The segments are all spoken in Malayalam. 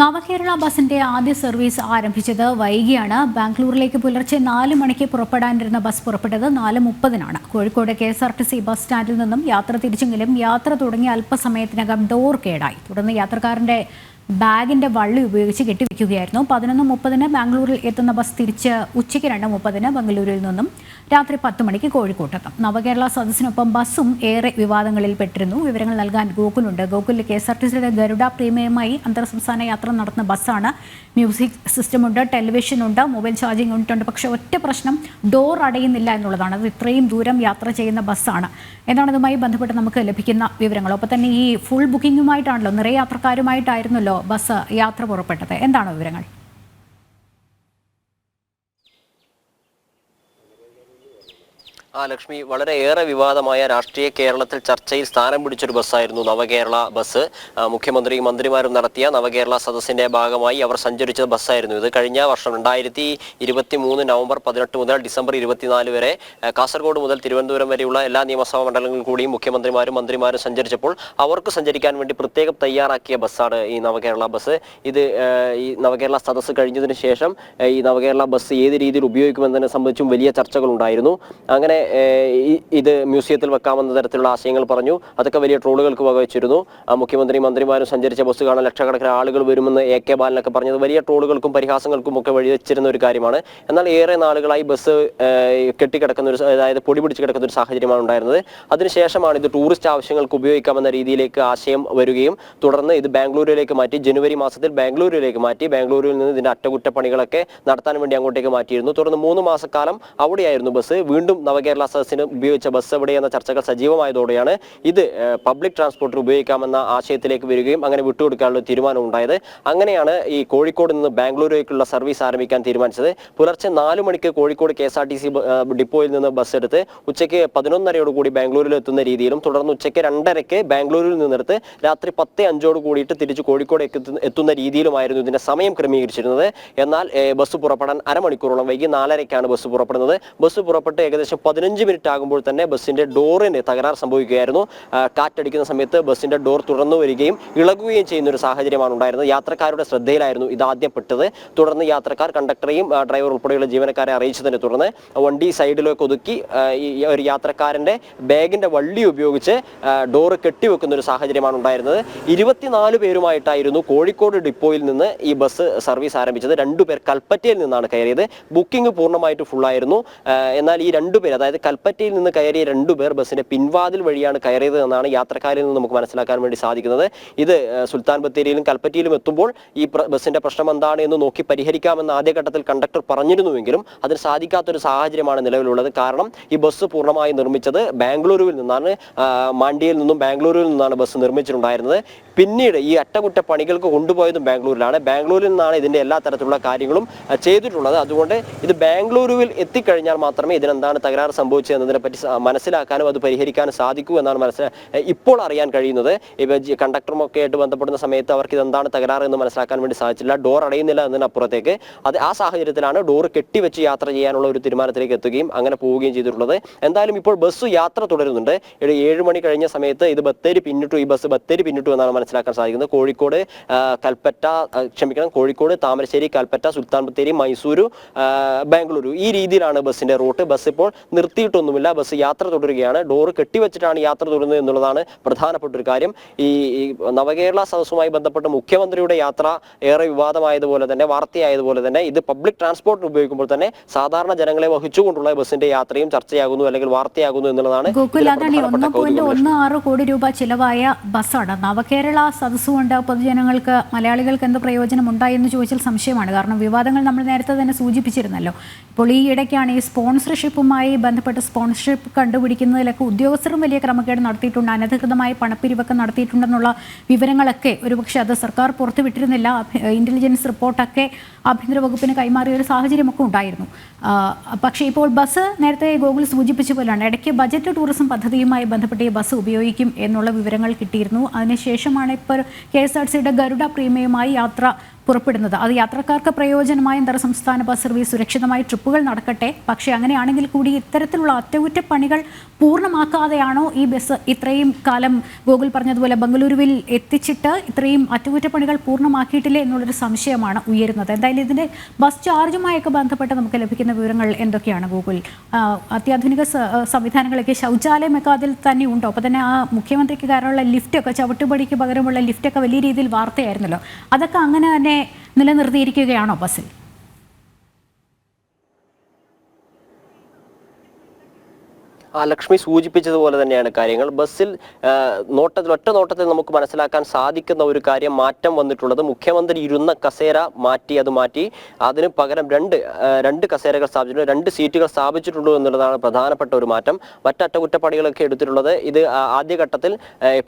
നവകേരള ബസിന്റെ ആദ്യ സർവീസ് ആരംഭിച്ചത് വൈകിയാണ്. ബാംഗ്ലൂരിലേക്ക് പുലർച്ചെ നാല് മണിക്ക് പുറപ്പെടാനിരുന്ന ബസ് പുറപ്പെട്ടത് നാല് മുപ്പതിനാണ്. Kozhikode K S R T C bus സ്റ്റാൻഡിൽ നിന്നും യാത്ര തിരിച്ചെങ്കിലും യാത്ര തുടങ്ങിയ അല്പസമയത്തിനകം ഡോർ കേടായി. തുടർന്ന് യാത്രക്കാരന്റെ ബാഗിന്റെ വള്ളി ഉപയോഗിച്ച് കെട്ടിവെക്കുകയായിരുന്നു. പതിനൊന്ന് മുപ്പതിന് ബാംഗ്ലൂരിൽ എത്തുന്ന ബസ് തിരിച്ച് ഉച്ചയ്ക്ക് രണ്ട് മുപ്പതിന് ബംഗളൂരുവിൽ നിന്നും രാത്രി പത്ത് മണിക്ക് കോഴിക്കോട്ടെത്തും. നവകേരള സദസ്സിനൊപ്പം ബസ്സും ഏറെ വിവാദങ്ങളിൽ പെട്ടിരുന്നു. വിവരങ്ങൾ നൽകാൻ ഗോകുലുണ്ട്. ഗോകുലിൽ കെ എസ് ആർ ടി സിയുടെ ഗരുഡ പ്രീമിയമായി അന്തർ സംസ്ഥാന യാത്ര നടത്തുന്ന ബസ്സാണ്. മ്യൂസിക് സിസ്റ്റമുണ്ട് ടെലിവിഷൻ ഉണ്ട് മൊബൈൽ ചാർജിംഗ് യൂണിറ്റ് പക്ഷേ ഒറ്റ പ്രശ്നം ഡോർ അടയുന്നില്ല എന്നുള്ളതാണ്. അത് ഇത്രയും ദൂരം യാത്ര ചെയ്യുന്ന ബസ്സാണ്. എന്താണ് ഇതുമായി ബന്ധപ്പെട്ട് നമുക്ക് ലഭിക്കുന്ന വിവരങ്ങൾ. ഒപ്പം തന്നെ ഈ ഫുൾ ബുക്കിംഗുമായിട്ടാണല്ലോ നിറയെ യാത്രക്കാരുമായിട്ടായിരുന്നല്ലോ ബസ് യാത്ര പുറപ്പെട്ടത്. എന്താണ് വിവരങ്ങൾ? ആ ലക്ഷ്മി വളരെ ഏറെ വിവാദമായ രാഷ്ട്രീയ കേരളത്തിൽ ചർച്ചയിൽ സ്ഥാനം പിടിച്ചൊരു ബസ്സായിരുന്നു നവകേരള ബസ്. മുഖ്യമന്ത്രിയും മന്ത്രിമാരും നടത്തിയ നവകേരള സദസ്സിന്റെ ഭാഗമായി അവർ സഞ്ചരിച്ച ബസ്സായിരുന്നു ഇത്. കഴിഞ്ഞ വർഷം രണ്ടായിരത്തി ഇരുപത്തി മൂന്ന് നവംബർ പതിനെട്ട് മുതൽ ഡിസംബർ ഇരുപത്തിനാല് വരെ കാസർഗോഡ് മുതൽ തിരുവനന്തപുരം വരെയുള്ള എല്ലാ നിയമസഭാ മണ്ഡലങ്ങളിൽ കൂടിയും മുഖ്യമന്ത്രിമാരും മന്ത്രിമാരും സഞ്ചരിച്ചപ്പോൾ അവർക്ക് സഞ്ചരിക്കാൻ വേണ്ടി പ്രത്യേകം തയ്യാറാക്കിയ ബസ്സാണ് ഈ നവകേരള ബസ്. ഇത് ഈ നവകേരള സദസ്സ് കഴിഞ്ഞതിന് ശേഷം ഈ നവകേരള ബസ് ഏത് രീതിയിൽ ഉപയോഗിക്കുമെന്നതിനെ സംബന്ധിച്ചും വലിയ ചർച്ചകളുണ്ടായിരുന്നു. അങ്ങനെ ഇത് മ്യൂസിയത്തിൽ വെക്കാമെന്ന തരത്തിലുള്ള ആശയങ്ങൾ പറഞ്ഞു. അതൊക്കെ വലിയ ട്രോളുകൾക്ക് വകവെച്ചിരുന്നു. മുഖ്യമന്ത്രി മന്ത്രിമാരും സഞ്ചരിച്ച ബസ് കാണാൻ ലക്ഷക്കണക്കിന് ആളുകൾ വരുമെന്ന് എ കെ ബാലനൊക്കെ പറഞ്ഞത് വലിയ ട്രോളുകൾക്കും പരിഹാസങ്ങൾക്കും ഒക്കെ വഴിവെച്ചിരുന്ന ഒരു കാര്യമാണ്. എന്നാൽ ഏറെ നാളുകളായി ബസ് കെട്ടിക്കിടക്കുന്ന ഒരു അതായത് പൊടി പിടിച്ച് കിടക്കുന്ന ഒരു സാഹചര്യമാണ് ഉണ്ടായിരുന്നത്. അതിനുശേഷമാണ് ഇത് ടൂറിസ്റ്റ് ആവശ്യങ്ങൾക്ക് ഉപയോഗിക്കാമെന്ന രീതിയിലേക്ക് ആശയം വരികയും തുടർന്ന് ഇത് ബാംഗ്ലൂരിലേക്ക് മാറ്റി ജനുവരി മാസത്തിൽ ബാംഗ്ലൂരിലേക്ക് മാറ്റി ബാംഗ്ലൂരിൽ നിന്ന് ഇതിന്റെ അറ്റകുറ്റപ്പണികളൊക്കെ നടത്താൻ വേണ്ടി അങ്ങോട്ടേക്ക് മാറ്റിയിരുന്നു. തുടർന്ന് മൂന്ന് മാസക്കാലം അവിടെയായിരുന്നു ബസ്. വീണ്ടും നവകേരള സദസ്സിന് ഉപയോഗിച്ച ബസ് എവിടെയെന്ന ചർച്ചകൾ സജീവമായതോടെയാണ് ഇത് പബ്ലിക് ട്രാൻസ്പോർട്ടിൽ ഉപയോഗിക്കാമെന്ന ആശയത്തിലേക്ക് വരികയും അങ്ങനെ വിട്ടുകൊടുക്കാനുള്ള തീരുമാനം ഉണ്ടായത്. അങ്ങനെയാണ് ഈ കോഴിക്കോട് നിന്ന് ബാംഗ്ലൂരിലേക്കുള്ള സർവീസ് ആരംഭിക്കാൻ തീരുമാനിച്ചത്. പുലർച്ചെ നാല് മണിക്ക് Kozhikode K S R T C ഡിപ്പോയിൽ നിന്ന് ബസ് എടുത്ത് ഉച്ചയ്ക്ക് പതിനൊന്നരയോട് കൂടി ബാംഗ്ലൂരിൽ എത്തുന്ന രീതിയിലും തുടർന്ന് ഉച്ചയ്ക്ക് രണ്ടരയ്ക്ക് ബാംഗ്ലൂരിൽ നിന്നെടുത്ത് രാത്രി പത്ത് അഞ്ചോട് കൂടിയിട്ട് തിരിച്ച് കോഴിക്കോട് എത്തുന്ന- രീതിയിലുമായിരുന്നു ഇതിന്റെ സമയം ക്രമീകരിച്ചിരുന്നത്. എന്നാൽ ബസ് പുറപ്പെടാൻ അരമണിക്കൂറോളം വൈകി നാലരയ്ക്കാണ് ബസ് പുറപ്പെടുന്നത്. ബസ് പുറപ്പെട്ട് ഏകദേശം പതിനഞ്ച് മിനിറ്റ് ആകുമ്പോൾ തന്നെ ബസ്സിന്റെ ഡോറിന് തകരാർ സംഭവിക്കുകയായിരുന്നു. കാറ്റടിക്കുന്ന സമയത്ത് ബസ്സിന്റെ ഡോർ തുറന്നു വരികയും ഇളകുകയും ചെയ്യുന്ന ഒരു സാഹചര്യമാണ് ഉണ്ടായിരുന്നത്. യാത്രക്കാരുടെ ശ്രദ്ധയിലായിരുന്നു ഇത് ആദ്യം പെട്ടത് തുടർന്ന് യാത്രക്കാർ കണ്ടക്ടറെയും ഡ്രൈവർ ഉൾപ്പെടെയുള്ള ജീവനക്കാരെ അറിയിച്ചതിനെ തുടർന്ന് വണ്ടി സൈഡിലേക്ക് ഒതുക്കി ഒരു യാത്രക്കാരന്റെ ബാഗിന്റെ വള്ളി ഉപയോഗിച്ച് ഡോറ് കെട്ടിവെക്കുന്ന ഒരു സാഹചര്യമാണ് ഉണ്ടായിരുന്നത്. ഇരുപത്തിനാല് പേരുമായിട്ടായിരുന്നു കോഴിക്കോട് ഡിപ്പോയിൽ നിന്ന് ഈ ബസ് സർവീസ് ആരംഭിച്ചത്. രണ്ടുപേർ കൽപ്പറ്റയിൽ നിന്നാണ് കയറിയത്. ബുക്കിംഗ് പൂർണമായിട്ട് ഫുള്ളായിരുന്നു. എന്നാൽ ഈ രണ്ടുപേർ അതായത് കൽപ്പറ്റയിൽ നിന്ന് കയറിയ രണ്ടുപേർ ബസ്സിന്റെ പിൻവാതിൽ വഴിയാണ് കയറിയത് എന്നാണ് യാത്രക്കാരിൽ നിന്ന് നമുക്ക് മനസ്സിലാക്കാൻ വേണ്ടി സാധിക്കുന്നത്. ഇത് സുൽത്താൻ ബത്തേരിയിലും കൽപ്പറ്റയിലും എത്തുമ്പോൾ ഈ ബസ്സിന്റെ പ്രശ്നം എന്താണ് എന്ന് നോക്കി പരിഹരിക്കാമെന്ന് ആദ്യഘട്ടത്തിൽ കണ്ടക്ടർ പറഞ്ഞിരുന്നുവെങ്കിലും അതിന് സാധിക്കാത്തൊരു സാഹചര്യമാണ് നിലവിലുള്ളത്. കാരണം ഈ ബസ് പൂർണമായി നിർമ്മിച്ചത് ബാംഗ്ലൂരുവിൽ നിന്നാണ്. മാണ്ടിയിൽ നിന്നും ബാംഗ്ലൂരിൽ നിന്നാണ് ബസ് നിർമ്മിച്ചിട്ടുണ്ടായിരുന്നത്. പിന്നീട് ഈ അറ്റകുറ്റപ്പണികൾക്ക് കൊണ്ടുപോയതും ബാംഗ്ലൂരിലാണ്. ബാംഗ്ലൂരിൽ നിന്നാണ് ഇതിന്റെ എല്ലാ തരത്തിലുള്ള കാര്യങ്ങളും ചെയ്തിട്ടുള്ളത്. അതുകൊണ്ട് ഇത് ബാംഗ്ലൂരുവിൽ എത്തിക്കഴിഞ്ഞാൽ മാത്രമേ ഇതിനെന്താണ് തകരാറ് സംഭവിച്ചത് എന്നതിനെ പറ്റി മനസ്സിലാക്കാനും അത് പരിഹരിക്കാനും സാധിക്കൂ എന്നാണ് മനസ്സിലാ ഇപ്പോൾ അറിയാൻ കഴിയുന്നത്. ഇവ ജി- കണ്ടക്ടറും ഒക്കെ ആയിട്ട് ബന്ധപ്പെടുന്ന സമയത്ത് അവർക്ക് ഇതെന്താണ് തകരാറ് എന്ന് മനസ്സിലാക്കാൻ വേണ്ടി സാധിച്ചില്ല ഡോർ അടയുന്നില്ല എന്നതിനപ്പുറത്തേക്ക്. അത് ആ സാഹചര്യത്തിലാണ് ഡോർ കെട്ടിവെച്ച് യാത്ര ചെയ്യാനുള്ള ഒരു തീരുമാനത്തിലേക്ക് എത്തുകയും അങ്ങനെ പോവുകയും ചെയ്തിട്ടുള്ളത്. എന്തായാലും ഇപ്പോൾ ബസ് യാത്ര തുടരുന്നുണ്ട്. ഏഴ് മണി കഴിഞ്ഞ സമയത്ത് ഇത് ബത്തേരി പിന്നിട്ടു ഈ ബസ് ബത്തേരി പിന്നിട്ടു എന്നാണ് മനസ്സിലാക്കാൻ സാധിക്കുന്നത്. കോഴിക്കോട് കൽപ്പറ്റ ക്ഷമിക്കണം കോഴിക്കോട് താമരശ്ശേരി കൽപ്പറ്റ സുൽത്താൻ ബത്തേരി മൈസൂരു ബാംഗ്ലൂരു ഈ രീതിയിലാണ് ബസ്സിന്റെ റൂട്ട്. ബസ് ഇപ്പോൾ നിർത്തിയിട്ടൊന്നുമില്ല. ബസ് യാത്ര തുടരുകയാണ്. ഡോറ് കെട്ടിവെച്ചിട്ടാണ് യാത്ര തുടരുന്നത് എന്നുള്ളതാണ് പ്രധാനപ്പെട്ട ഒരു കാര്യം. ഈ നവകേരള സദസ്സുമായി ബന്ധപ്പെട്ട് മുഖ്യമന്ത്രിയുടെ യാത്ര ഏറെ വിവാദമായതുപോലെ തന്നെ വാർത്തയായതുപോലെ തന്നെ ഇത് പബ്ലിക് ട്രാൻസ്പോർട്ടിന് ഉപയോഗിക്കുമ്പോൾ തന്നെ സാധാരണ ജനങ്ങളെ വഹിച്ചുകൊണ്ടുള്ള ബസ്സിന്റെ യാത്രയും ചർച്ചയാകുന്നു അല്ലെങ്കിൽ വാർത്തയാകുന്നു എന്നുള്ളതാണ് കോടി രൂപ ചിലവായ ബസ്സാണ്. നവകേരള സദസ് കൊണ്ട് പൊതുജനങ്ങൾക്ക് മലയാളികൾക്ക് എന്ത് പ്രയോജനം ഉണ്ടായി എന്ന് ചോദിച്ചാൽ സംശയമാണ്. കാരണം വിവാദങ്ങൾ നമ്മൾ നേരത്തെ തന്നെ സൂചിപ്പിച്ചിരുന്നല്ലോ. ഇപ്പോൾ ഈ ഇടയ്ക്കാണ് ഈ സ്പോൺസർഷിപ്പുമായി ബന്ധപ്പെട്ട് സ്പോൺസർഷിപ്പ് കണ്ടുപിടിക്കുന്നതിലൊക്കെ ഉദ്യോഗസ്ഥരും വലിയ ക്രമക്കേട് നടത്തിയിട്ടുണ്ട്. അനധികൃതമായ പണപ്പിരിവൊക്കെ നടത്തിയിട്ടുണ്ടെന്നുള്ള വിവരങ്ങളൊക്കെ ഒരുപക്ഷെ അത് സർക്കാർ പുറത്തുവിട്ടിരുന്നില്ല. ഇന്റലിജൻസ് റിപ്പോർട്ടൊക്കെ ആഭ്യന്തര വകുപ്പിന് കൈമാറിയ ഒരു സാഹചര്യമൊക്കെ ഉണ്ടായിരുന്നു. പക്ഷേ ഇപ്പോൾ ബസ് നേരത്തെ ഗൂഗിൾ സൂചിപ്പിച്ച പോലെയാണ്. ഇടയ്ക്ക് ബജറ്റ് ടൂറിസം പദ്ധതിയുമായി ബന്ധപ്പെട്ട് ഈ ബസ് ഉപയോഗിക്കും എന്നുള്ള വിവരങ്ങൾ കിട്ടിയിരുന്നു. അതിനുശേഷമാണ് ഇപ്പോൾ കെ എസ് ആർ സിയുടെ ഗരുഡ പ്രീമിയമായി യാത്ര പുറപ്പെടുന്നത്. അത് യാത്രക്കാർക്ക് പ്രയോജനമായ അന്തർസംസ്ഥാന ബസ് സർവീസ് സുരക്ഷിതമായി ട്രിപ്പുകൾ നടക്കട്ടെ? പക്ഷേ അങ്ങനെയാണെങ്കിൽ കൂടി ഇത്തരത്തിലുള്ള അറ്റകുറ്റപ്പണികൾ പൂർണമാക്കാതെയാണോ ഈ ബസ് ഇത്രയും കാലം ഗൂഗിൾ പറഞ്ഞതുപോലെ ബംഗളൂരുവിൽ എത്തിച്ചിട്ട് ഇത്രയും അറ്റകുറ്റപ്പണികൾ പൂർണമാക്കിയിട്ടില്ലേ എന്നുള്ളൊരു സംശയമാണ് ഉയരുന്നത്. എന്തായാലും ഇതിന്റെ ബസ് ചാർജുമായൊക്കെ ബന്ധപ്പെട്ട് നമുക്ക് ലഭിക്കുന്ന വിവരങ്ങൾ എന്തൊക്കെയാണ് ഗൂഗിൾ അത്യാധുനിക സംവിധാനങ്ങളൊക്കെ ശൗചാലയമൊക്കെ അതിൽ തന്നെ ഉണ്ടോ. അപ്പോൾ തന്നെ ആ മുഖ്യമന്ത്രിക്ക് കാരണമുള്ള ലിഫ്റ്റൊക്കെ ചവിട്ടുപടിക്ക് പകരമുള്ള ലിഫ്റ്റൊക്കെ വലിയ രീതിയിൽ വാർത്തയായിരുന്നല്ലോ. അതൊക്കെ അങ്ങനെ തന്നെ നിലനിർത്തിയിരിക്കുകയാണോ ബസ്സിൽ? ആ ലക്ഷ്മി സൂചിപ്പിച്ചതുപോലെ തന്നെയാണ് കാര്യങ്ങൾ. ബസ്സിൽ നോട്ടത്തിൽ ഒറ്റ നോട്ടത്തിൽ നമുക്ക് മനസ്സിലാക്കാൻ സാധിക്കുന്ന ഒരു കാര്യം മാറ്റം വന്നിട്ടുള്ളത്. മുഖ്യമന്ത്രി ഇരുന്ന കസേര മാറ്റി അത് മാറ്റി. അതിന് പകരം രണ്ട് രണ്ട് കസേരകൾ സ്ഥാപിച്ചിട്ടുണ്ട്. രണ്ട് സീറ്റുകൾ സ്ഥാപിച്ചിട്ടുള്ളൂ എന്നുള്ളതാണ് പ്രധാനപ്പെട്ട ഒരു മാറ്റം. മറ്റ് അറ്റകുറ്റപ്പണികളൊക്കെ എടുത്തിട്ടുള്ളത് ഇത് ആദ്യഘട്ടത്തിൽ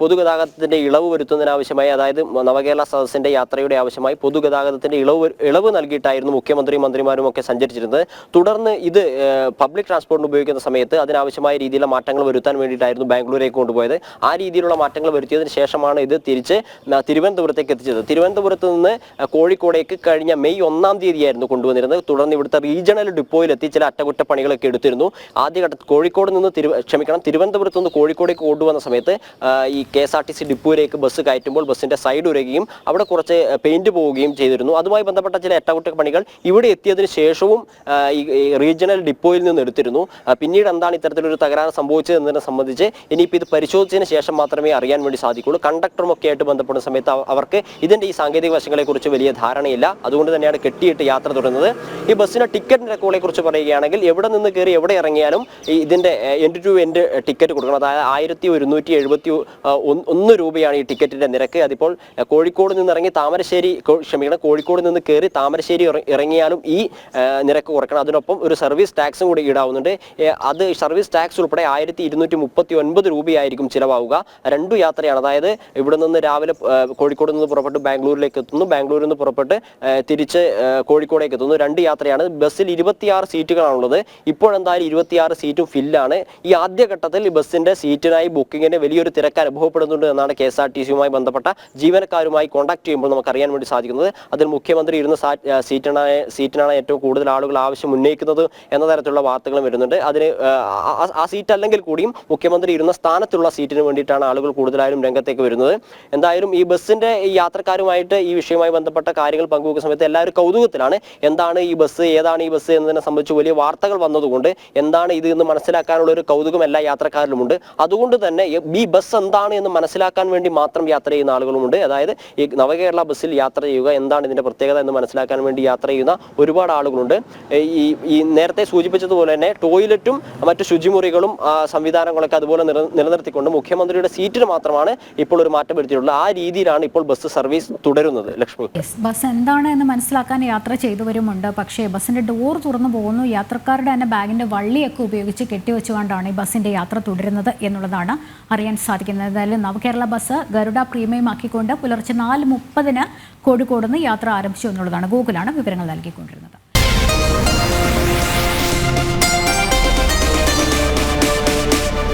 പൊതുഗതാഗതത്തിന്റെ ഇളവ് വരുത്തുന്നതിനാവശ്യമായി അതായത് നവകേരള സദസ്സിന്റെ യാത്രയുടെ ആവശ്യമായി പൊതുഗതാഗതത്തിന്റെ ഇളവ് ഇളവ് നൽകിയിട്ടായിരുന്നു മുഖ്യമന്ത്രിയും മന്ത്രിമാരും ഒക്കെ സഞ്ചരിച്ചിരുന്നത്. തുടർന്ന് ഇത് പബ്ലിക് ട്രാൻസ്പോർട്ടിന് ഉപയോഗിക്കുന്ന സമയത്ത് അതിനാവശ്യമായ രീതിയിലുള്ള മാറ്റങ്ങൾ വരുത്താൻ വേണ്ടിയിട്ടായിരുന്നു ബാംഗ്ലൂരേക്ക് കൊണ്ടുപോയത്. ആ രീതിയിലുള്ള മാറ്റങ്ങൾ വരുത്തിയതിന് ശേഷമാണ് ഇത് തിരിച്ച് തിരുവനന്തപുരത്തേക്ക് എത്തിച്ചത്. തിരുവനന്തപുരത്ത് നിന്ന് കോഴിക്കോടേക്ക് കഴിഞ്ഞ മെയ് ഒന്നാം തീയതിയായിരുന്നു കൊണ്ടുവന്നിരുന്നത്. തുടർന്ന് ഇവിടുത്തെ റീജിയണൽ ഡിപ്പോയിൽ എത്തി ചില അറ്റകുറ്റപ്പണികളൊക്കെ എടുത്തിരുന്നു. ആദ്യഘട്ടത്തിൽ കോഴിക്കോട് നിന്ന് തിരു ക്ഷമിക്കണം തിരുവനന്തപുരത്ത് നിന്ന് കോഴിക്കോടേക്ക് കൊണ്ടുവന്ന സമയത്ത് ഈ K S R T C ഡിപ്പോയിലേക്ക് bus കയറ്റുമ്പോൾ ബസ്സിന്റെ സൈഡ് ഉരയുകയും അവിടെ കുറച്ച് പെയിന്റ് പോവുകയും ചെയ്തിരുന്നു. അതുമായി ബന്ധപ്പെട്ട ചില അറ്റകുറ്റപ്പണികൾ ഇവിടെ എത്തിയതിനു ശേഷവും ഈ റീജിയണൽ ഡിപ്പോയിൽ നിന്ന് എടുത്തിരുന്നു. പിന്നീട് എന്താണ് ഇത്തരത്തിലൊരു തകരാറ് സംഭവിച്ചത് എന്നതിനെ സംബന്ധിച്ച് ഇനിയിപ്പോൾ ഇത് പരിശോധിച്ചതിന് ശേഷം മാത്രമേ അറിയാൻ വേണ്ടി സാധിക്കുള്ളൂ കണ്ടക്ടറും ഒക്കെ ആയിട്ട് ബന്ധപ്പെടുന്ന സമയത്ത് അവർക്ക് ഇതിന്റെ ഈ സാങ്കേതിക വശങ്ങളെക്കുറിച്ച് വലിയ ധാരണയില്ല. അതുകൊണ്ട് തന്നെയാണ് കെട്ടിയിട്ട് യാത്ര തുടരുന്നത് ഈ ബസ്സിന്റെ ടിക്കറ്റ് നിരക്കുകളെ കുറിച്ച് പറയുകയാണെങ്കിൽ എവിടെ നിന്ന് കയറി എവിടെ ഇറങ്ങിയാലും ഇതിന്റെ എൻഡ് ടു എൻഡ് ടിക്കറ്റ് കൊടുക്കണം. അതായത് ആയിരത്തി ഒരുന്നൂറ്റി എഴുപത്തി ഒന്ന് രൂപയാണ് ഈ ടിക്കറ്റിന്റെ നിരക്ക്. അതിപ്പോൾ കോഴിക്കോട് നിന്ന് ഇറങ്ങി താമരശ്ശേരി ക്ഷമിക്കണം കോഴിക്കോട് നിന്ന് കയറി താമരശ്ശേരി ഇറങ്ങിയാലും ഈ നിരക്ക് കുറക്കണം. അതിനൊപ്പം ഒരു സർവീസ് ടാക്സും കൂടി ഈടാവുന്നുണ്ട്. അത് സർവീസ് ടാക്സ് ഉൾപ്പെടെ ആയിരത്തി ഇരുന്നൂറ്റി മുപ്പത്തി ഒൻപത് രൂപയായിരിക്കും ചിലവാവുക. രണ്ടു യാത്രയാണ്. അതായത് ഇവിടെ നിന്ന് രാവിലെ കോഴിക്കോട് നിന്ന് പുറപ്പെട്ട് ബാംഗ്ലൂരിലേക്ക് എത്തുന്നു. ബാംഗ്ലൂരിൽ നിന്ന് പുറപ്പെട്ട് തിരിച്ച് കോഴിക്കോടേക്ക് എത്തുന്നു. രണ്ട് യാത്രയാണ്. ബസ്സിൽ ഇരുപത്തിയാറ് സീറ്റുകളാണുള്ളത്. ഇപ്പോഴെന്തായാലും ഇരുപത്തിയാറ് സീറ്റും ഫില്ലാണ്. ഈ ആദ്യഘട്ടത്തിൽ ബസ്സിന്റെ സീറ്റിനായി ബുക്കിങ്ങിന് വലിയൊരു തിരക്ക് അനുഭവപ്പെടുന്നുണ്ട് എന്നാണ് കെ എസ് ആർ ടി സിയുമായി ബന്ധപ്പെട്ട ജീവനക്കാരുമായി കോൺടാക്ട് ചെയ്യുമ്പോൾ നമുക്ക് അറിയാൻ വേണ്ടി സാധിക്കുന്നത്. അതിൽ മുഖ്യമന്ത്രി ഇരുന്ന സീറ്റിനാണ് സീറ്റിനാണ് ഏറ്റവും കൂടുതൽ ആളുകൾ ആവശ്യം ഉന്നയിക്കുന്നത് എന്ന തരത്തിലുള്ള വാർത്തകളും വരുന്നുണ്ട്. അതിന് ആ- സീറ്റ് അല്ലെങ്കിൽ കൂടിയും മുഖ്യമന്ത്രി ഇരുന്ന സ്ഥാനത്തുള്ള സീറ്റിന് വേണ്ടിയിട്ടാണ് ആളുകൾ കൂടുതലായും രംഗത്തേക്ക് വരുന്നത്. എന്തായാലും ഈ ബസ്സിന്റെ യാത്രക്കാരുമായിട്ട് ഈ വിഷയവുമായി ബന്ധപ്പെട്ട കാര്യങ്ങൾ പങ്കുവെക്കുന്ന സമയത്ത് എല്ലാവരും കൗതുകത്തിലാണ്. എന്താണ് ഈ ബസ് ഏതാണ് ഈ ബസ് എന്നതിനെ സംബന്ധിച്ച് വലിയ വാർത്തകൾ വന്നതുകൊണ്ട് എന്താണ് ഇത് എന്ന് മനസ്സിലാക്കാനുള്ള ഒരു കൗതുകം എല്ലാ യാത്രക്കാരിലുമുണ്ട്. അതുകൊണ്ട് തന്നെ ഈ ബസ് എന്താണ് എന്ന് മനസ്സിലാക്കാൻ വേണ്ടി മാത്രം യാത്ര ചെയ്യുന്ന ആളുകളുമുണ്ട്. അതായത് ഈ നവകേരള ബസ്സിൽ യാത്ര ചെയ്യുക എന്താണ് ഇതിന്റെ പ്രത്യേകത എന്ന് മനസ്സിലാക്കാൻ വേണ്ടി യാത്ര ചെയ്യുന്ന ഒരുപാട് ആളുകളുണ്ട്. ഈ നേരത്തെ സൂചിപ്പിച്ചതുപോലെ തന്നെ ടോയ്ലറ്റും മറ്റു ശുചിമുറികളും ആ, സംവിധാനങ്ങളൊക്കെ അതുപോലെ നിലനിർത്തിക്കൊണ്ട് മുഖ്യമന്ത്രിയുടെ സീറ്റിന് മാത്രമാണ് ഇപ്പോൾ ഒരു മാറ്റം വരുത്തിയിട്ടുള്ളത്. ആ രീതിയിലാണ് ഇപ്പോൾ ബസ് സർവീസ് തുടരുന്നത് ലക്ഷ്മി. ബസ് എന്താണ് എന്ന് മനസ്സിലാക്കാൻ യാത്ര ചെയ്തവരുമുണ്ട്. പക്ഷേ ബസ്സിന്റെ ഡോർ തുറന്നു പോകുന്നു. യാത്രക്കാരുടെ തന്നെ ബാഗിന്റെ വള്ളിയൊക്കെ ഉപയോഗിച്ച് കെട്ടിവെച്ചുകൊണ്ടാണ് ഈ ബസ്സിന്റെ യാത്ര തുടരുന്നത് എന്നുള്ളതാണ് അറിയാൻ സാധിക്കുന്നത്. എന്തായാലും നവകേരള ബസ് ഗരുഡ പ്രീമിയം ആക്കിക്കൊണ്ട് പുലർച്ചെ നാല് മുപ്പതിന് കോഴിക്കോട് നിന്ന് യാത്ര ആരംഭിച്ചു എന്നുള്ളതാണ്. ഗൂഗിളാണ് വിവരങ്ങൾ നൽകിക്കൊണ്ടിരുന്നത്.